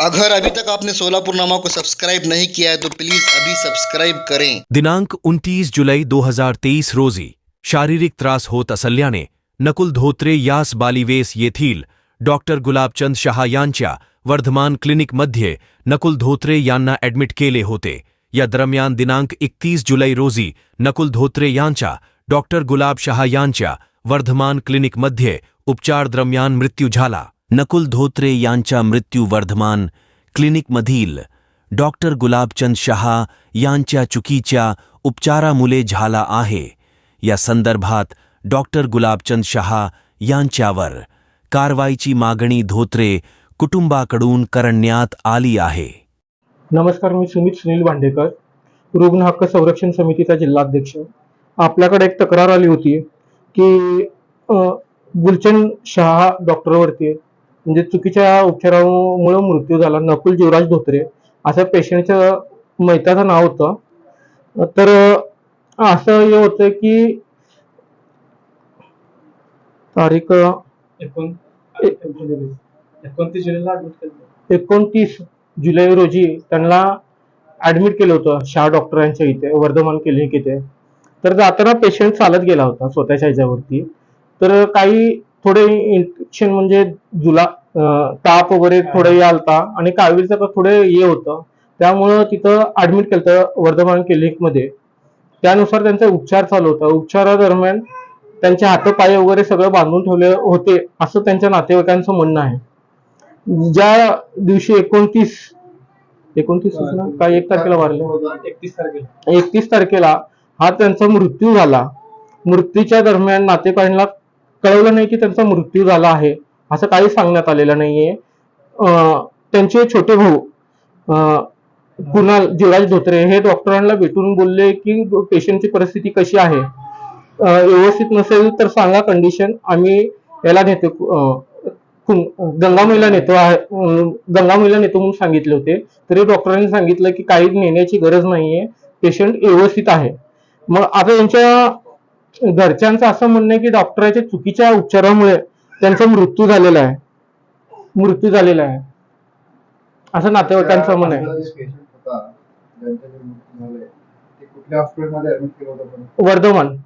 अगर अभी तक आपने सोलापुर नामा को सब्सक्राइब नहीं किया है तो प्लीज़ अभी सब्सक्राइब करें। दिनांक 29 जुलै 2023 रोजी, शारीरिक त्रास होत असल्याने नकुल धोत्रे, यास बालिवेस येथील, डॉक्टर गुलाबचंद शहा वर्धमान क्लिनिकमध्ये नकुल धोत्रे यांना ॲडमिट केले होते. या दरम्यान दिनांक 31 जुलै रोजी, नकुल धोत्रे यांच्या, डॉक्टर गुलाब शहा वर्धमान क्लिनिकमध्ये उपचार दरम्यान मृत्यू झाला. नकुल धोत्रे यांच्या मृत्यू वर्धमान क्लिनिकमधील डॉक्टर गुलाबचंद शहा यांच्या चुकीच्या उपचारामुळे झाला आहे. या संदर्भात डॉक्टर गुलाबचंद शहा यांच्यावर कारवाईची मागणी धोत्रे कुटुंबाकडून करण्यात आली आहे. नमस्कार मी सुमित सुनील भांडेकर रुग्ण हक्क संरक्षण समितीचा जिल्हाध्यक्ष. आपल्याकडे एक तक्रार आली होती की गुलचंद शहा डॉक्टरवरती म्हणजे चुकीच्या उपचारामुळे मृत्यू झाला. नकुल जीवराज धोत्रे असं पेशंटचं मैताचं नाव होतं. तर असं हे होतं की तारीख. एकोणतीस जुलै रोजी त्यांना ऍडमिट केलं होतं शाह डॉक्टरांच्या इथे वर्धमान क्लिनिक इथे. तर जाताना पेशंट चालत गेला होता स्वतःच्या ह्याच्यावरती. तर काही थोडे इन्फेक्शन म्हणजे जुला ताप वगैरे थोडे हे आलता आणि कावीळचं का थोडे हे होतं. त्यामुळं तिथं ऍडमिट केलं होतं वर्धमान क्लिनिकमध्ये त्यानुसार त्यांचा उपचार चालू होता. उपचारादरम्यान त्यांचे हातपाय वगैरे सगळं बांधून ठेवले होते असं त्यांच्या नातेवाईकांचं म्हणणं आहे. ज्या दिवशी एकोणतीस एकोणतीस काय एक तारखेला वारले? एकतीस तारखेला. एकतीस तारखेला हा त्यांचा मृत्यू झाला. मृत्यूच्या दरम्यान नातेवाईकांना कळवलं नाही की त्यांचा मृत्यू झाला आहे असं काही सांगण्यात आलेलं नाहीये. त्यांचे छोटे भाऊ कुणाल जीवराज धोत्रे हे डॉक्टरांना भेटून बोलले की पेशंटची परिस्थिती कशी आहे? व्यवस्थित नसेल तर सांगा कंडिशन आम्ही याला नेतो अं, नेतो आहे नेतो म्हणून सांगितले होते. तरी डॉक्टरांनी सांगितलं की काही नेण्याची गरज नाहीये. पेशंट व्यवस्थित आहे. मग आता यांच्या घरच्यांचं असं म्हणणं आहे की डॉक्टरांच्या चुकीच्या उपचारामुळे त्यांचा मृत्यू झालेला आहे. मृत्यू झालेला आहे. असं नातेवाईकांचं म्हणणं आहे? वर्धमान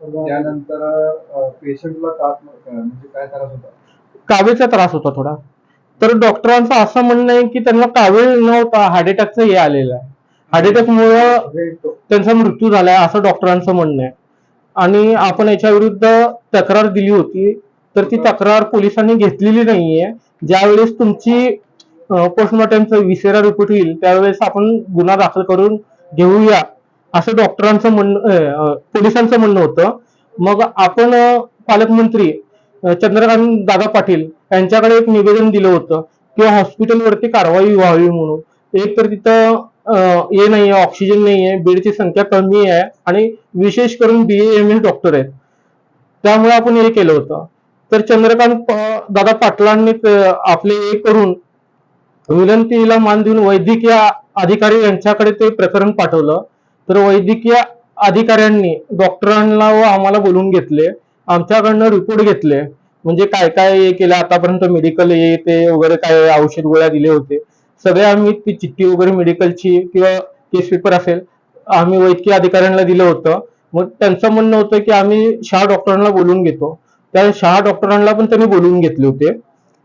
त्यानंतर पेशंटला म्हणजे काय त्रास होता? कावीळचा त्रास होता थोडा. तर डॉक्टरांचं असं म्हणणं आहे की त्यांना कावीळ नव्हता हार्ट अटॅकचं हे आलेलं आहे. हार्ट अटॅकमुळं त्यांचा मृत्यू झालाय असं डॉक्टरांचं म्हणणं आहे. आणि आपण याच्या विरुद्ध तक्रार दिली होती तर ती तक्रार पोलिसांनी घेतलेली नाहीये. ज्यावेळेस तुमची पोस्टमॉर्टमचा विसेरा रिपोर्ट येईल त्यावेळेस आपण गुन्हा दाखल करून घेऊया असं डॉक्टरांचं म्हणणं पोलिसांचं म्हणणं होतं. मग आपण पालकमंत्री चंद्रकांत दादा पाटील यांच्याकडे एक निवेदन दिलं होतं की हॉस्पिटलवरती कारवाई व्हावी म्हणून. एक तर तिथं हे नाही आहे ऑक्सिजन नाही आहे बेडची संख्या कमी आहे आणि विशेष करून बी एम एस डॉक्टर आहेत. त्यामुळे आपण हे केलं होतं. तर चंद्रकांत दादा पाटलांनी आपले हे करून विनंतीला मान देऊन वैद्यकीय अधिकारी यांच्याकडे ते प्रकरण पाठवलं. तर वैद्यकीय अधिकाऱ्यांनी डॉक्टरांना व आम्हाला बोलून घेतले. आमच्याकडनं रिपोर्ट घेतले. म्हणजे काय काय हे केलं? आतापर्यंत मेडिकल हे ते वगैरे काय औषध गोळ्या दिले होते. सगळे आम्ही ती चिठ्ठी वगैरे मेडिकलची किंवा केस पेपर असेल आम्ही वैद्यकीय अधिकाऱ्यांना दिलं होतं. मग त्यांचं म्हणणं होतं की आम्ही शहा डॉक्टरांना बोलून घेतो. त्या शहा डॉक्टरांना पण त्यांनी बोलून घेतले होते.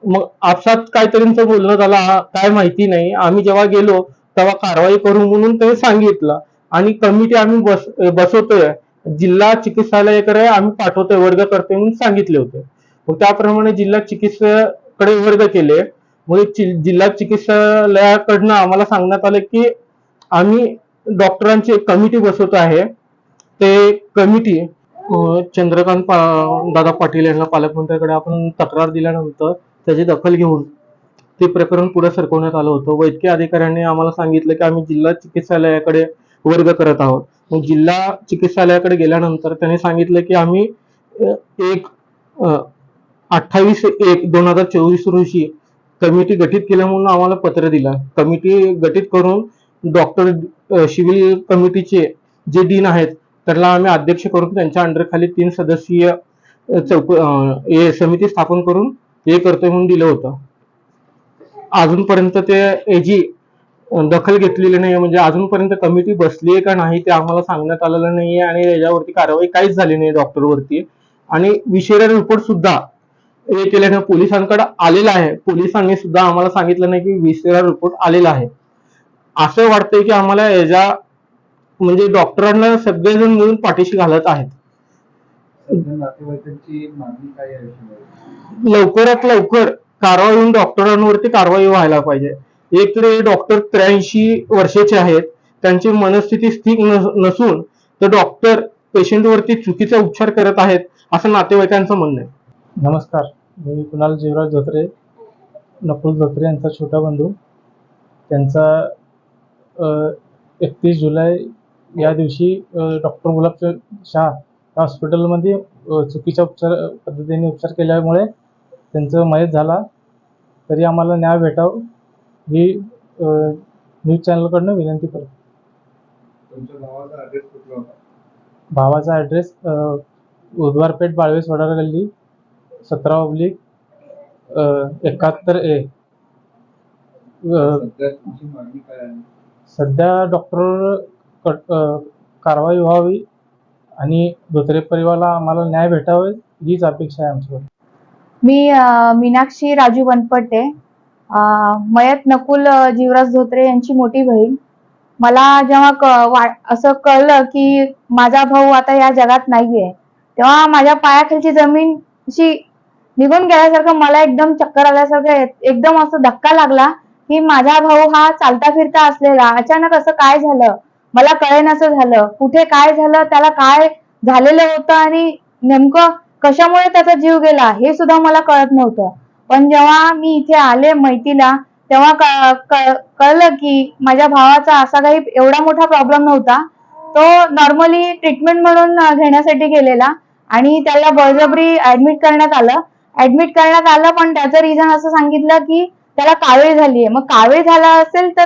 मग आपसात काहीतरींचं बोलणं झालं काय माहिती नाही. आम्ही जेव्हा गेलो तेव्हा कारवाई करू म्हणून ते सांगितलं. आणि कमिटी आम्ही बस बसवतोय. जिल्हा चिकित्सालयाकडे आम्ही पाठवतोय वर्ग करतोय म्हणून सांगितले होते. मग त्याप्रमाणे जिल्हा चिकित्सकडे वर्ग केले. मग चि- जिल्हा चिकित्सालयाकडनं आम्हाला सांगण्यात आलं की आम्ही डॉक्टरांची एक कमिटी बसवत आहे. ते कमिटी चंद्रकांत पा- दादा पाटील यांना पालकमंत्र्याकडे आपण तक्रार दिल्यानंतर त्याची दखल घेऊन ते प्रकरण पुढे सरकवण्यात आलं होतं. वैद्यकीय अधिकाऱ्यांनी आम्हाला सांगितलं की आम्ही जिल्हा चिकित्सालयाकडे वर्ग करत आहोत. मग जिल्हा चिकित्सालयाकडे गेल्यानंतर त्यांनी सांगितलं की आम्ही एक अठ्ठावीस एक दोन हजार चोवीस रोजी कमिटी गठीत केल्या म्हणून आम्हाला पत्र दिलं. कमिटी गठीत करून डॉक्टर सिव्हिल कमिटीचे जे डीन आहेत त्यांना आम्ही अध्यक्ष करून त्यांच्या अंडरखाली तीन सदस्यीय चौक समिती स्थापन करून हे करतोय म्हणून दिलं होतं. अजूनपर्यंत ते एजी दखल घेतलेली नाही म्हणजे अजूनपर्यंत कमिटी बसली आहे का नाही ते आम्हाला सांगण्यात आलेलं नाहीये आणि याच्यावरती कारवाई काहीच झाली नाही डॉक्टरवरती आणि विषय रिपोर्ट सुद्धा हे केल्याने पोलिसांकडे आलेला आहे. पोलिसांनी सुद्धा आम्हाला सांगितलं नाही की विषारी रिपोर्ट आलेला आहे. असं वाटतंय की आम्हाला याच्या म्हणजे डॉक्टरांना सगळेजण मिळून पाठीशी घालत आहेत? लवकरात लवकर कारवाई होऊन डॉक्टरांवरती कारवाई व्हायला पाहिजे. इकडे डॉक्टर त्र्याऐंशी वर्षाचे आहेत. त्यांची मनस्थिती स्थिर नस- नसून तर डॉक्टर पेशंटवरती चुकीचा उपचार करत आहेत असं नातेवाईकांचं म्हणणं आहे. नमस्कार. मी कुणाल जीवराज धोत्रे नकुल धोत्रे यांचा छोटा बंधू. त्यांचा एकतीस जुलै या दिवशी डॉक्टर गुलाबचंद शाह या हॉस्पिटलमध्ये चुकीच्या उपचार पद्धतीने उपचार केल्यामुळे त्यांचं मयत झाला. तरी आम्हाला न्याय भेटावं ही न्यूज चॅनलकडनं विनंती करतो. भावाचा ॲड्रेस उद्वारपेठ बाळवेस वडार गल्ली. सतरा ऑब्लिक एकाहत्तर ए सध्या डॉक्टर कारवाई व्हावी आणि धोत्रे परिवाराला आम्हाला न्याय भेटावे हीच अपेक्षा आहे आमच्याकडून मी मीनाक्षी राजू बनपटे मयत नकुल जीवराज धोत्रे यांची मोठी बहीण. मला जेव्हा क वा- असं कळलं की माझा भाऊ आता या जगात नाहीये तेव्हा माझ्या पायाखालची जमीन अशी निघून गेल्यासारखं मला एकदम चक्कर आल्यासारखं एकदम असं धक्का लागला की माझा भाऊ हा चालता फिरता असलेला. अचानक असं काय झालं? मला कळेनासं झालं. कुठे काय झालं? त्याला काय झालेलं होतं? आणि नेमकं कशामुळे त्याचा जीव गेला? हे सुद्धा मला कळत नव्हतं. पण जेव्हा मी इथे आले मैतीला तेव्हा कळलं की माझ्या भावाचा असा काही एवढा मोठा प्रॉब्लेम नव्हता. तो नॉर्मली ट्रीटमेंट म्हणून घेण्यासाठी गेलेला आणि त्याला बळजबरी ऍडमिट करण्यात आलं. ऍडमिट करण्यात आलं पण त्याचं रिझन असं सांगितलं की त्याला कावीळ झालीये. मग कावीळ झाला असेल तर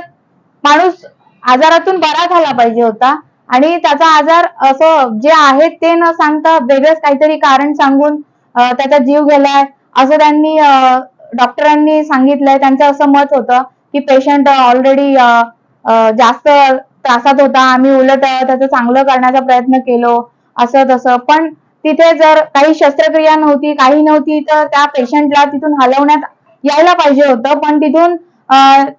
माणूस आजारातून बरा झाला पाहिजे होता. आणि त्याचा आजार असं जे आहे ते न सांगता वेगळंच काहीतरी कारण सांगून त्याचा जीव गेलाय. असं त्यांनी डॉक्टरांनी सांगितलंय. त्यांचं असं मत होतं की पेशंट ऑलरेडी जास्त त्रासात होता. आम्ही उलट त्याचं चांगलं करण्याचा प्रयत्न केलो असं तसं. पण तिथे जर काही शस्त्रक्रिया नव्हती काही नव्हती तर त्या पेशंटला तिथून हलवण्यात यायला पाहिजे होतं. पण तिथून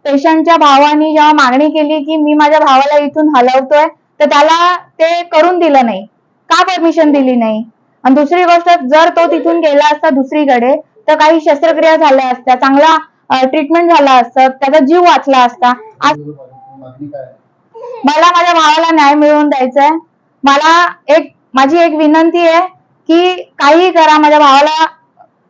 पेशंटच्या भावानी जेव्हा मागणी केली की मी माझ्या भावाला इथून हलवतोय तर त्याला ते करून दिलं नाही. का परमिशन दिली नाही? आणि दुसरी गोष्ट जर तो तिथून गेला असता दुसरीकडे तर काही शस्त्रक्रिया झाल्या असत्या चांगला ट्रीटमेंट झाला असतं त्याचा जीव वाचला असता. आज मला माझ्या भावाला न्याय मिळवून द्यायचा आहे मला एक माझी एक विनंती आहे की काही करा माझ्या भावाला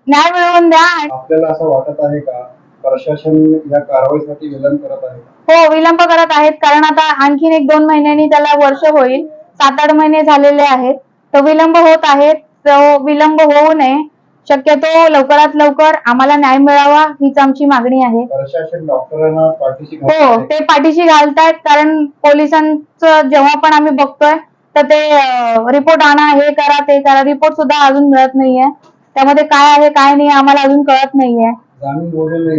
न्याय मिळवून द्या. आपल्याला असं वाटत आहे का? प्रशासन या कारवाईसाठी विलंब करत आहे हो विलंब करत आहेत. कारण आता आणखीन एक दोन महिन्यांनी त्याला वर्ष होईल. सात आठ महिने झालेले आहेत. तो विलंब होत आहे. तो विलंब होऊ नये. शक्यतो लवकरात लवकर आम्हाला न्याय मिळावा हीच आमची मागणी आहे. प्रशासन डॉक्टरांना पाठीशी घालत हो आहे. ते पाठीशी घालतायत. कारण पोलिसांचं जेव्हा पण आम्ही बघतोय तर ते रिपोर्ट आणा हे करा ते करा. रिपोर्ट सुद्धा अजून मिळत नाहीये. त्यामध्ये काय आहे काय नाही आम्हाला अजून कळत नाहीये.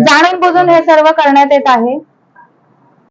जाणून बुजून हे सर्व करण्यात येत आहे.